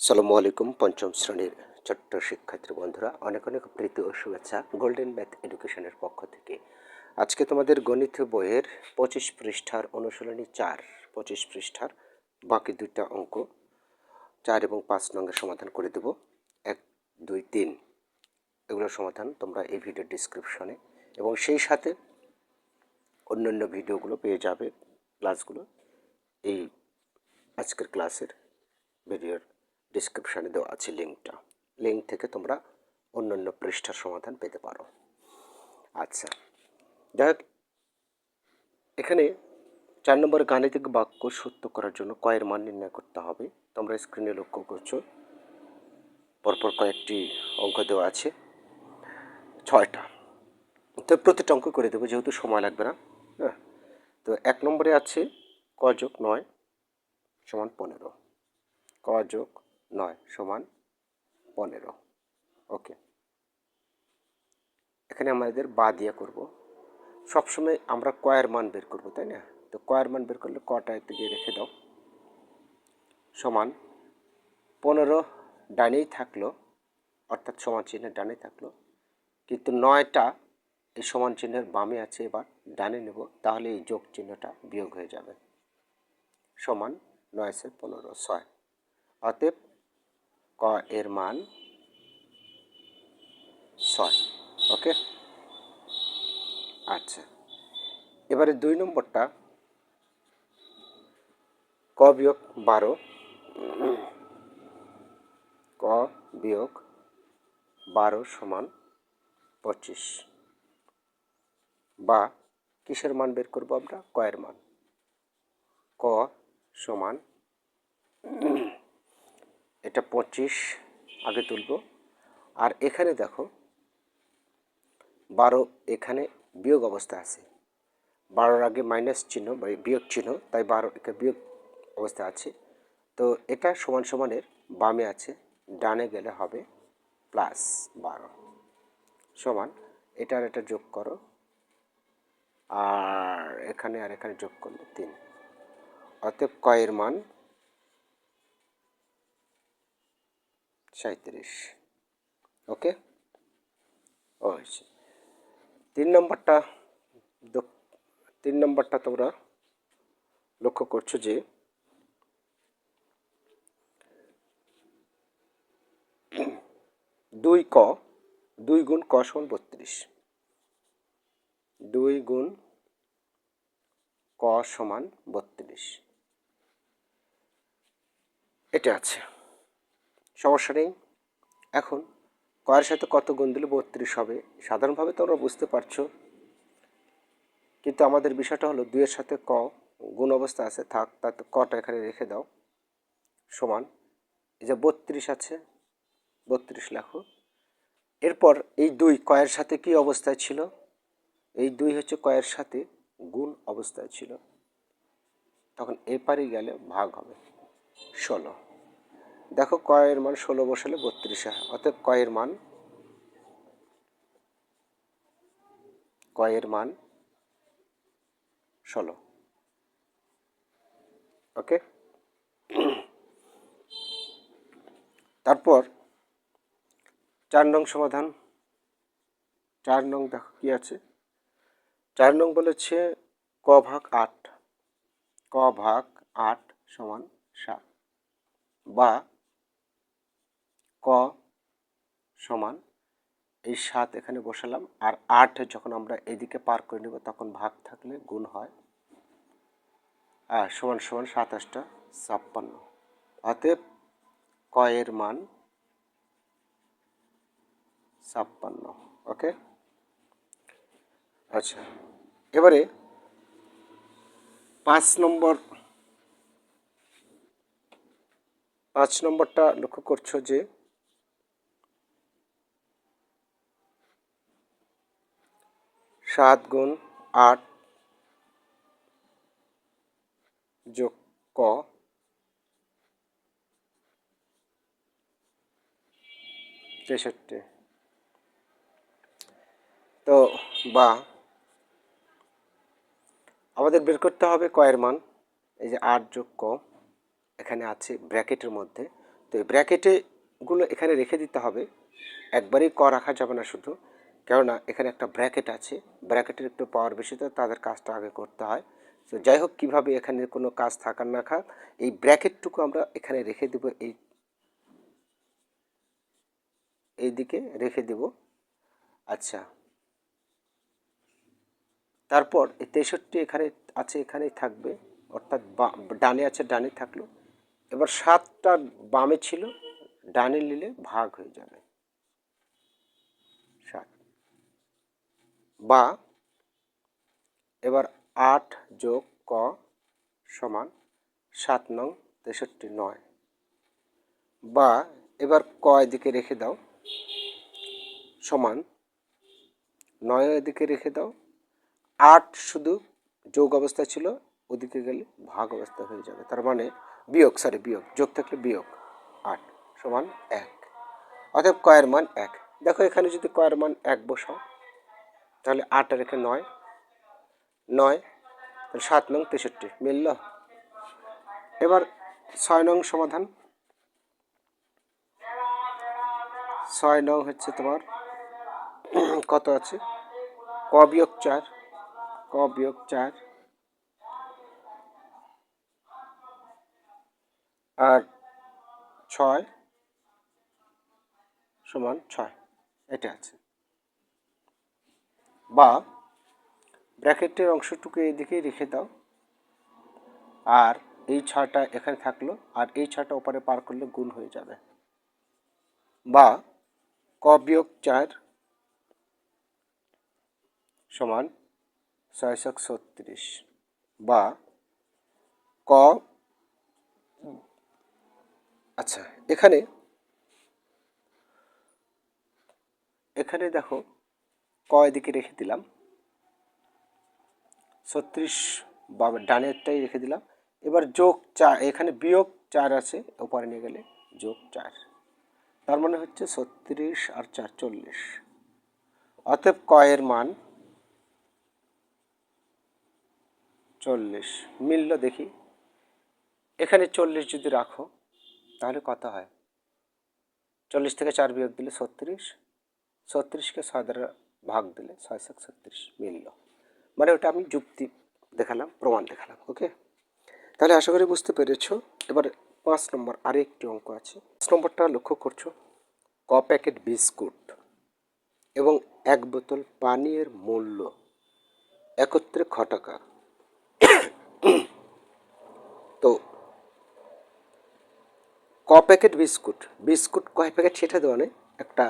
সালামু আলাইকুম, পঞ্চম শ্রেণির ছোট্ট শিক্ষার্থী বন্ধুরা, অনেক অনেক প্রীতি ও শুভেচ্ছা গোল্ডেন ম্যাথ এডুকেশনের পক্ষ থেকে। আজকে তোমাদের গণিত বইয়ের পঁচিশ পৃষ্ঠার অনুশীলনী চার, পঁচিশ পৃষ্ঠার বাকি দুইটা অঙ্ক, চার এবং পাঁচ নঙ্গের সমাধান করে দেব। এক, দুই, তিন, এগুলোর সমাধান তোমরা এই ভিডিও ডিসক্রিপশনে এবং সেই সাথে অন্যান্য ভিডিওগুলো পেয়ে যাবে ক্লাসগুলো এই আজকের ক্লাসের ভিডিওর ডিসক্রিপশানে দেওয়া আছে লিঙ্কটা লিঙ্ক থেকে তোমরা অন্যান্য পৃষ্ঠার সমাধান পেতে পারো। আচ্ছা যাই এখানে চার নম্বর গাণিতিক বাক্য সত্য করার জন্য কয়ের মান নির্ণয় করতে হবে। তোমরা স্ক্রিনে লক্ষ্য করছ। পরপর কয়েকটি অঙ্ক দেওয়া আছে। ছয়টা। তো প্রতিটা অঙ্ক করে দেবো, যেহেতু সময় লাগবে না। হ্যাঁ তো এক নম্বরে আছে ক যোগ নয় সমান পনেরো। ক যোগ নয় সমান পনেরো। ওকে। এখানে আমাদের বা দিয়ে করব। সবসময় আমরা কয়ের মান বের করব, তাই না? তো কয়ের মান বের করলে কটা একটু গিয়ে রেখে দাও। সমান পনেরো ডানেই থাকল, অর্থাৎ সমান চিহ্নের ডানে থাকল। কিন্তু নয়টা এই সমান চিহ্নের বামে আছে, এবার ডানে নেব, তাহলে এই যোগ চিহ্নটা বিয়োগ হয়ে যাবে। সমান নয় সে পনেরো, ছয়। অতএব ক এর মান ছয়, ওকে? আচ্ছা এবারে দুই নম্বরটা, ক বিয়োগ বারো, ক বিয়োগ বারো সমান পঁচিশ, বা কিসের মান বের করব আমরা? কয়ের মান, ক সমান এটা পঁচিশ, আগে তুলব। আর এখানে দেখো, বারো এখানে বিয়োগ অবস্থা আছে। বারোর আগে মাইনাস চিহ্ন বা বিয়োগ চিহ্ন, তাই বারো এখানে বিয়োগ অবস্থা আছে। তো এটা সমান সমানের বামে আছে, ডানে গেলে হবে প্লাস বারো। সমান এটা আর এটা যোগ করো। আর এখানে আর এখানে যোগ করলে তিন। অতএব কয়ের মান সাঁত্রিশ ওকে? হয়েছে তিন নম্বরটা তিন নম্বরটা তোমরা লক্ষ্য করছ যে দুই ক, দুই গুণ ক সমান বত্রিশ। দুই গুণ ক সমান বত্রিশ। এটা আছে। সমস্যা নেই। এখন কয়ের সাথে কত গুণ দিলে বত্রিশ হবে, সাধারণভাবে তোমরা বুঝতে পারছ। কিন্তু আমাদের বিষয়টা হলো দুইয়ের সাথে ক, গুণ অবস্থা আছে, থাক তাতে কটা এখানে রেখে দাও। সমান, এই যে বত্রিশ আছে, বত্রিশ লেখো। এরপর এই দুই কয়ের সাথে কি অবস্থায় ছিল? এই দুই হচ্ছে কয়ের সাথে গুণ অবস্থায় ছিল। তখন এপারে গেলে ভাগ হবে। ষোলো। দেখো কয়ের মান ষোলো বসালে বত্রিশ হয়, অতএব কয়ের মান কয়ের মান ষোলো। ওকে? তারপর চার নং সমাধান। চার নং দেখো কি আছে? চার নং বলেছে ক ভাগ আট। ক ভাগ আট সমান সাত বা ক সমান এই সাত এখানে বসালাম। আর আট যখন আমরা এদিকে পার করে নেব, তখন ভাগ থাকলে গুণ হয়। আর সমান সমান সাতাশটা ছাপ্পান্ন। অতএব ক এর মান ছাপ্পান্ন। ওকে? আচ্ছা এবারে পাঁচ নম্বর, পাঁচ নম্বরটা লক্ষ্য করছ যে সাত গুণ আট যোগ ক। তেষট্টি। তো, বা। আমাদের বের করতে হবে কয়ের মান, এই যে আট যোগ ক, এখানে আছে ব্র্যাকেটের মধ্যে। তো এই ব্র্যাকেটে গুলো এখানে রেখে দিতে হবে। একবারেই ক রাখা যাবে না শুধু। কেননা এখানে একটা ব্র্যাকেট আছে। ব্র্যাকেটের একটু পাওয়ার বেশি, তো তাদের কাজটা আগে করতে হয়। তো যাই হোক, কীভাবে এখানে কোনো কাজ থাকার না খাক এই ব্র্যাকেটটুকু আমরা এখানে রেখে দেবো, এই এই দিকে রেখে দেব। আচ্ছা। তারপর এই তেষট্টি এখানে আছে, এখানেই থাকবে। অর্থাৎ ডানে আছে, ডানে থাকল। এবার সাতটা বামে ছিল, ডানে নিলে ভাগ হয়ে যাবে সাত বা এবার আট যোগ ক সমান সাত নং তেষট্টি নয়। বা এবার ক এদিকে রেখে দাও সমান নয় এদিকে রেখে দাও। আট শুধু যোগ অবস্থা ছিল, ওদিকে গেলে ভাগ অবস্থা হয়ে যাবে। তার মানে বিয়োগ সরি বিয়োগ, যোগ থাকলে বিয়োগ, আট সমান এক। অতএব কয়ের মান এক। দেখো এখানে যদি কয়ের মান এক বসাও তাহলে আট রেখে নয়। নয়, তাহলে সাত নং তেষট্টি। মিলল? এবার ছয় নং সমাধান। ছয় নং হচ্ছে তোমার, কত আছে? ক বিয়োগ চার, ক বিয়োগ চার। আর ছয় সমান ছয়, এটা আছে। বা ব্র্যাকেটের অংশটুকু এইদিকেই রেখে দাও। আর এই ছয়টা এখানে থাকল, আর এই ছয়টা ওপারে পার করলে গুণ হয়ে যাবে। বা ক বিয়োগ চার সমান ছয়শো ছত্রিশ। বা ক আচ্ছা এখানে এখানে দেখো ক এদিকে রেখে দিলাম? ছত্রিশ বা ডানেরটাই রেখে দিলাম। এবার যোগ চার, এখানে বিয়োগ চার আছে, ওপারে নিয়ে গেলে যোগ চার। তার মানে হচ্ছে ছত্রিশ আর চার চল্লিশ। অতএব কয়ের মান চল্লিশ। মিলল দেখি। এখানে চল্লিশ যদি রাখো, তাহলে কত হয়? চল্লিশ থেকে চার বিয়োগ দিলে ছত্রিশ। ছত্রিশকে ছয় দ্বারা ভাগ দিলে ছয় সাত ছত্রিশ মিলল। মানে ওটা আমি যুক্তি দেখালাম, প্রমাণ দেখালাম ওকে তাহলে আশা করি বুঝতে পেরেছ। এবার পাঁচ নম্বর, আরেকটি অঙ্ক আছে। পাঁচ নম্বরটা লক্ষ্য করছ। ক প্যাকেট বিস্কুট এবং এক বোতল পানীয়ের মূল্য একত্রে খ টাকা। তো ক প্যাকেট বিস্কুট বিস্কুট কয় প্যাকেট সেটা দেওয়া নেই, একটা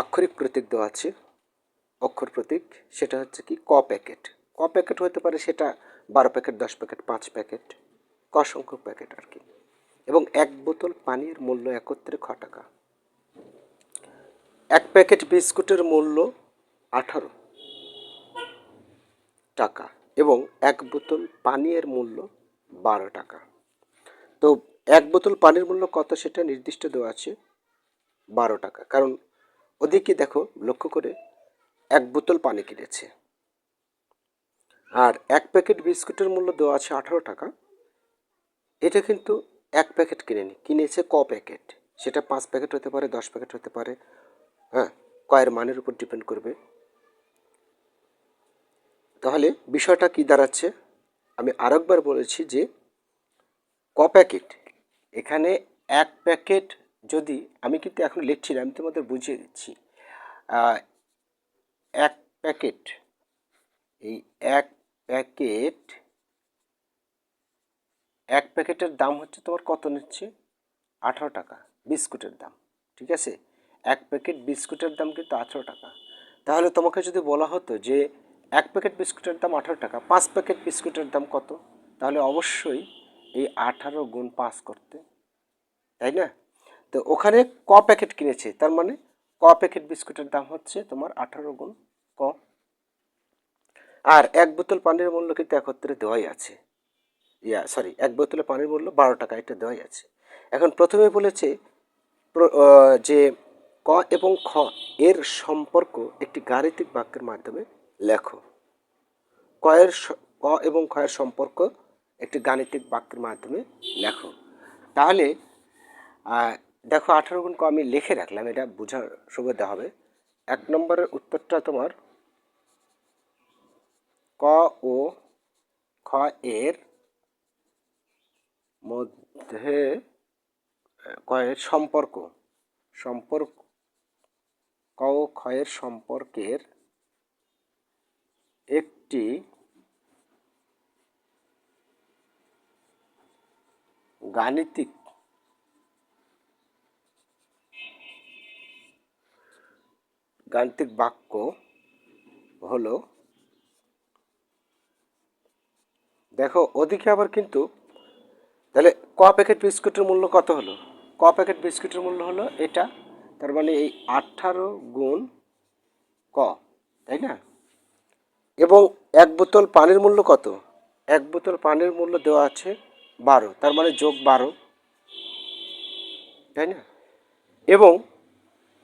আক্ষরিক প্রতীক দেওয়া আছে, অক্ষর প্রতীক, সেটা হচ্ছে কি, ক প্যাকেট। ক প্যাকেট হতে পারে সেটা বারো প্যাকেট, দশ প্যাকেট, পাঁচ প্যাকেট, ক সংখ্যক প্যাকেট আর কি। এবং এক বোতল পানির মূল্য একত্রে খ টাকা। এক প্যাকেট বিস্কুটের মূল্য আঠারো টাকা এবং এক বোতল পানীয়ের মূল্য বারো টাকা। তো এক বোতল পানির মূল্য কত সেটা নির্দিষ্ট দেওয়া আছে, বারো টাকা। কারণ ওদিকে দেখো, লক্ষ্য করে এক বোতল পানি কিনেছে। আর এক প্যাকেট বিস্কুটের মূল্য দেওয়া আছে আঠারো টাকা। এটা কিন্তু এক প্যাকেট কিনেনি, কিনেছে ক প্যাকেট? সেটা পাঁচ প্যাকেট হতে পারে, দশ প্যাকেট হতে পারে। হ্যাঁ কয়ের মানের উপর ডিপেন্ড করবে। তাহলে বিষয়টা কি দাঁড়াচ্ছে? আমি আরেকবার বলেছি যে ক প্যাকেট? এখানে এক প্যাকেট যদি আমি কিন্তু এখন লিখছি না, আমি তোমাদের বুঝিয়ে দিচ্ছি। এক প্যাকেট, এই এক প্যাকেট, এক প্যাকেটের দাম হচ্ছে তোমার কত নিচ্ছে? আঠারো টাকা, বিস্কুটের দাম, ঠিক আছে? এক প্যাকেট বিস্কুটের দাম কিন্তু আঠারো টাকা। তাহলে তোমাকে যদি বলা হতো যে এক প্যাকেট বিস্কুটের দাম আঠারো টাকা, পাঁচ প্যাকেট বিস্কুটের দাম কত? তাহলে অবশ্যই এই আঠারো গুণ পাঁচ করতে, তাই না? তো ওখানে ক প্যাকেট কিনেছে? তার মানে ক প্যাকেট বিস্কুটের দাম হচ্ছে তোমার আঠারো গুণ ক। আর এক বোতল পানির মূল্য কিন্তু একত্রে দেওয়াই আছে। ইয়া সরি এক বোতলে পানির মূল্য বারো টাকা, এটা দেওয়াই আছে। এখন প্রথমে বলেছে যে ক এবং খ এর সম্পর্ক একটি গাণিতিক বাক্যের মাধ্যমে লেখো। কয়ের ক এবং ক্ষয়ের সম্পর্ক একটি গাণিতিক বাক্যের মাধ্যমে লেখো। তাহলে দেখো, আঠারো গুণ ক আমি লিখে রাখলাম, এটা বোঝার সুবিধা হবে। এক নম্বরের উত্তরটা তোমার ক ও খ এর মধ্যে কয়ের সম্পর্ক সম্পর্ক, ক ও ক্ষয়ের সম্পর্কের একটি গাণিতিক গাণিতিক বাক্য হলো, দেখো, ওদিকে আবার কিন্তু, তাহলে ক প্যাকেট বিস্কুটের মূল্য কত হলো? ক প্যাকেট বিস্কুটের মূল্য হলো এটা, তার মানে এই আঠারো গুণ ক, তাই না? এবং এক বোতল পানির মূল্য কত? এক বোতল পানির মূল্য দেওয়া আছে বারো, তার মানে যোগ বারো, তাই না? এবং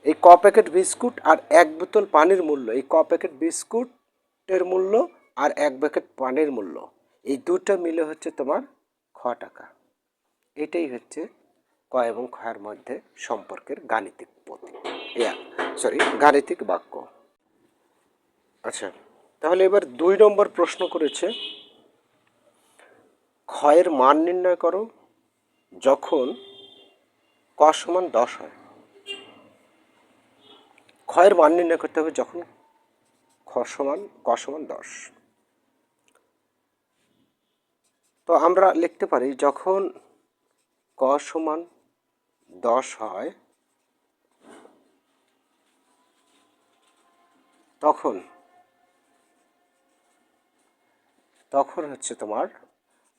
এই ক প্যাকেট বিস্কুট আর এক বোতল পানির মূল্য। এই ক প্যাকেট বিস্কুটের মূল্য আর এক প্যাকেট পানির মূল্য। এই দুটা মিলে হচ্ছে তোমার খ টাকা। এটাই হচ্ছে ক এবং খয়ের মধ্যে সম্পর্কের গাণিতিক পথি। সরি গাণিতিক বাক্য। আচ্ছা তাহলে এবার দুই নম্বর প্রশ্ন করেছে ক্ষয়ের মান নির্ণয় করো যখন ক সমান দশ হয়। ক্ষয়ের মান নির্ণয় করতে হবে যখন খ সমান ক সমান দশ। তো আমরা লিখতে পারি যখন ক সমান দশ হয়, তখন তখন হচ্ছে তোমার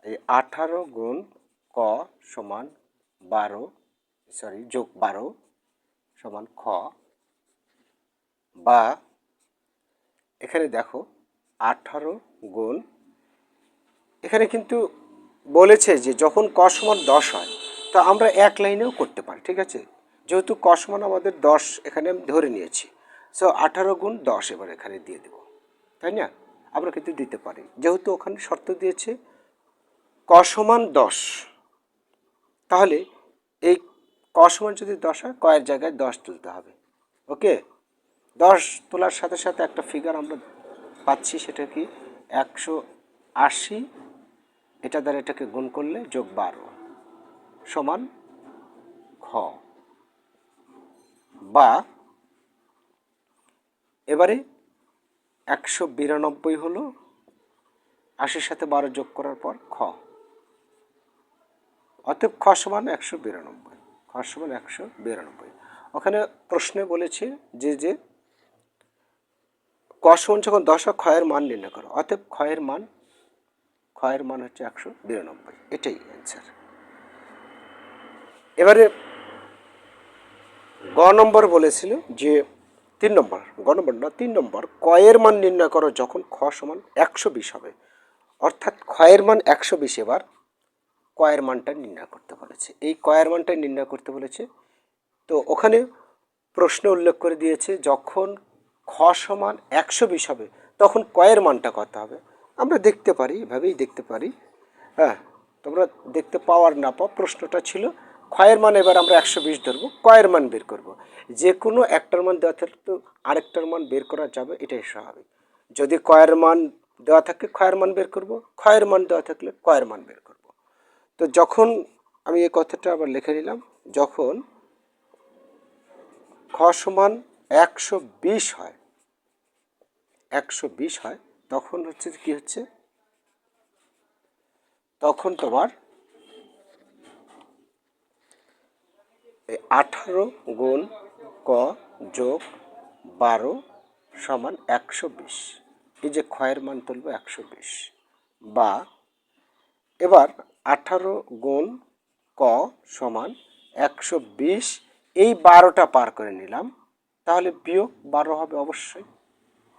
এই আঠারো গুণ ক সমান বারো সরি যোগ বারো সমান খ। বা এখানে দেখো আঠারো গুণ। এখানে কিন্তু বলেছে যে যখন ক সমান দশ হয়, তো আমরা এক লাইনেও করতে পারি, ঠিক আছে? যেহেতু ক সমান আমাদের দশ এখানে আমি ধরে নিয়েছি। সো আঠারো গুণ দশ এবার এখানে দিয়ে দেব, তাই না? আমরা কিন্তু দিতে পারি। যেহেতু ওখানে শর্ত দিয়েছে ক সমান দশ, তাহলে এই ক সমান যদি দশ হয় কয়ের জায়গায় দশ তুলতে হবে, ওকে? দশ তোলার সাথে সাথে একটা ফিগার আমরা পাচ্ছি, সেটা কি একশো আশি? এটা দ্বারা এটাকে গুণ করলে যোগ বারো সমান খ। বা এবারে একশো বিরানব্বই হলো আশির সাথে বারো যোগ করার পর খ। অতএব খ সমান একশো বিরানব্বই, খ সমান একশো বিরানব্বই। ওখানে প্রশ্নে বলেছে যে যে ক সমান যখন দশ ক্ষয়ের মান নির্ণয় করো, অতএব ক্ষয়ের মান ক্ষয়ের মান হচ্ছে একশো বিরানব্বই। এটাই অ্যান্সার এবারে গ নম্বর বলেছিল যে, তিন নম্বর, গ নম্বর না, তিন নম্বর কয়ের মান নির্ণয় করো যখন খ সমান একশো বিশ হবে। অর্থাৎ ক্ষয়ের মান একশো বিশ এবার কয়ের মানটা নির্ণয় করতে বলেছে। এই কয়ের মানটা নির্ণয় করতে বলেছে। তো ওখানে প্রশ্ন উল্লেখ করে দিয়েছে, যখন খ সমান একশো বিশ হবে, তখন কয়ের মানটা কত হবে? আমরা দেখতে পারি, এভাবেই দেখতে পারি। হ্যাঁ তোমরা দেখতে পাওয়ার না পাও, প্রশ্নটা ছিল ক্ষয়ের মান এবার আমরা একশো বিশ ধরবো, কয়ের মান বের করব। যে কোনো একটার মান দেওয়া থাকলে তো আরেকটার মান বের করা যাবে, এটাই স্বাভাবিক। যদি কয়ের মান দেওয়া থাকে ক্ষয়ের মান বের করব ক্ষয়ের মান দেওয়া থাকলে কয়ের মান বের করব। তো যখন আমি এই কথাটা আবার লিখে নিলাম, যখন খ সমান একশো বিশ হয়। একশো বিশ হয়, তখন হচ্ছে কি হচ্ছে? তখন তোমার এই আঠারো গুণ ক যোগ বারো সমান একশো বিশ। এই যে ক্ষয়ের মান তুলব একশো বিশ। বা এবার আঠারো গুণ ক সমান একশো বিশ, এই বারোটা পার করে নিলাম। তাহলে বিয়োগ বারো হবে অবশ্যই।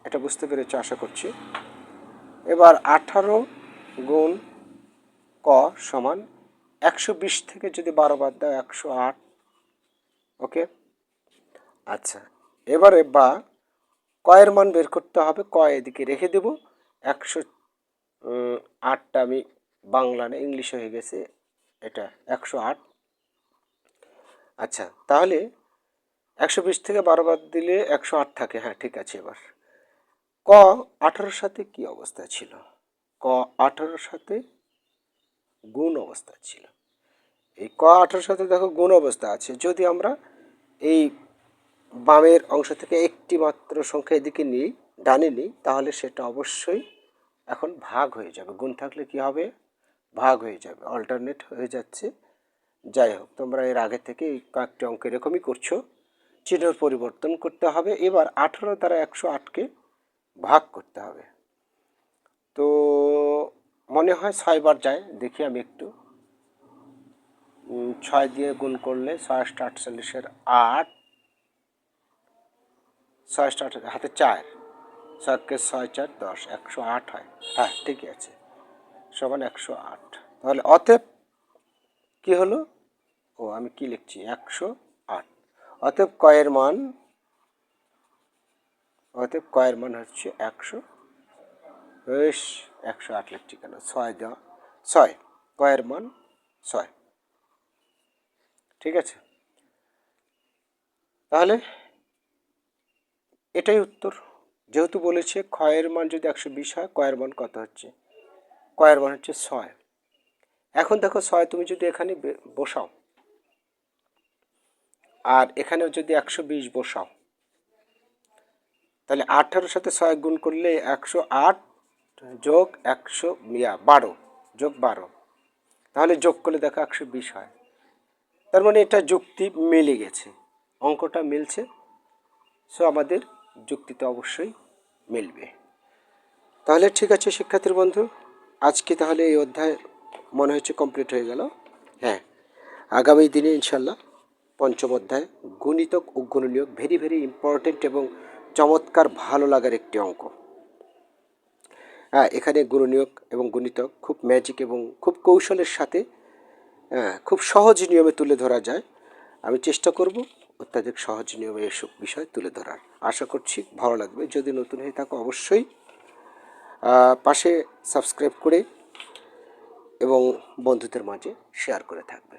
এটা বুঝতে পেরেছ, আশা করছি। এবার আঠারো গুণ ক সমান একশো বিশ থেকে যদি বারো বাদ দাও, একশো আট। ওকে? আচ্ছা এবারে বা কয়ের মান বের করতে হবে, ক এদিকে রেখে দেব। একশো আটটা আমি বাংলা না, ইংলিশ হয়ে গেছে, এটা একশো আট। আচ্ছা তাহলে একশো বিশ থেকে বারো বাদ দিলে একশো আট থাকে। হ্যাঁ ঠিক আছে এবার। ক, আঠারোর সাথে কি অবস্থা ছিল? ক, আঠারোর সাথে গুণ অবস্থা ছিল। এই ক, আঠারোর সাথে দেখো গুণ অবস্থা আছে। যদি আমরা এই বামের অংশ থেকে একটি মাত্র সংখ্যা এদিকে নিই, ডানে নিই, তাহলে সেটা অবশ্যই এখন ভাগ হয়ে যাবে। গুণ থাকলে কি হবে? ভাগ হয়ে যাবে অল্টারনেট হয়ে যাচ্ছে। যাই হোক, তোমরা এর আগে থেকে কয়েকটি অঙ্ক এরকমই করছ। চিহ্নের পরিবর্তন করতে হবে। এবার আঠেরো দ্বারা একশো আটকে ভাগ করতে হবে। তো মনে হয় ছয়বার যায়, দেখি আমি একটু। ছয় দিয়ে গুণ করলে ছয় আটটা আটচল্লিশের আট ছয় আটটা আট- হাতে চার ছয়কে ছয়, চার, দশ, একশো আট হয়। হ্যাঁ ঠিকই আছে, সমান একশো আট। তাহলে অতএব কি হলো? ও, আমি কি লিখছি? একশো আট অতএব কয়ের মান, অতএব কয়ের মান হচ্ছে একশো। বেশ, একশো আট লিখছি কেন ছয় দেওয়া, ছয়, কয়ের মান ছয়। ঠিক আছে? তাহলে এটাই উত্তর। যেহেতু বলেছে ক্ষয়ের মান যদি একশো বিশ হয়, কয়ের মান কত হচ্ছে? কয়ের মান হচ্ছে ছয়। এখন দেখো ছয় তুমি যদি এখানে বসাও। আর এখানেও যদি একশো বিশ বসাও, তাহলে আঠারোর সাথে ছয় গুণ করলে একশো আট যোগ একশো, ইয়া, বারো, যোগ বারো। তাহলে যোগ করলে দেখো একশো বিশ হয়। তার মানে এটা যুক্তি মিলে গেছে, অঙ্কটা মিলছে। সো আমাদের যুক্তিতে অবশ্যই মিলবে। তাহলে ঠিক আছে শিক্ষার্থীর বন্ধু, আজকে তাহলে এই অধ্যায় মনে হচ্ছে কমপ্লিট হয়ে গেল। হ্যাঁ আগামী দিনে ইনশাল্লাহ পঞ্চম অধ্যায়, গুণিতক ও গুণনীয়ক ভেরি ভেরি ইম্পর্টেন্ট এবং চমৎকার, ভালো লাগার একটি অঙ্ক। হ্যাঁ এখানে গুণনীয়ক এবং গুণিতক খুব ম্যাজিক এবং খুব কৌশলের সাথে হ্যাঁ খুব সহজ নিয়মে তুলে ধরা যায়। আমি চেষ্টা করব অত্যাধিক সহজ নিয়মে এসব বিষয় তুলে ধরার। আশা করছি ভালো লাগবে। যদি নতুন হয়ে থাকো অবশ্যই পাশে সাবস্ক্রাইব করে এবং বন্ধুদের মাঝে শেয়ার করে থাকবে।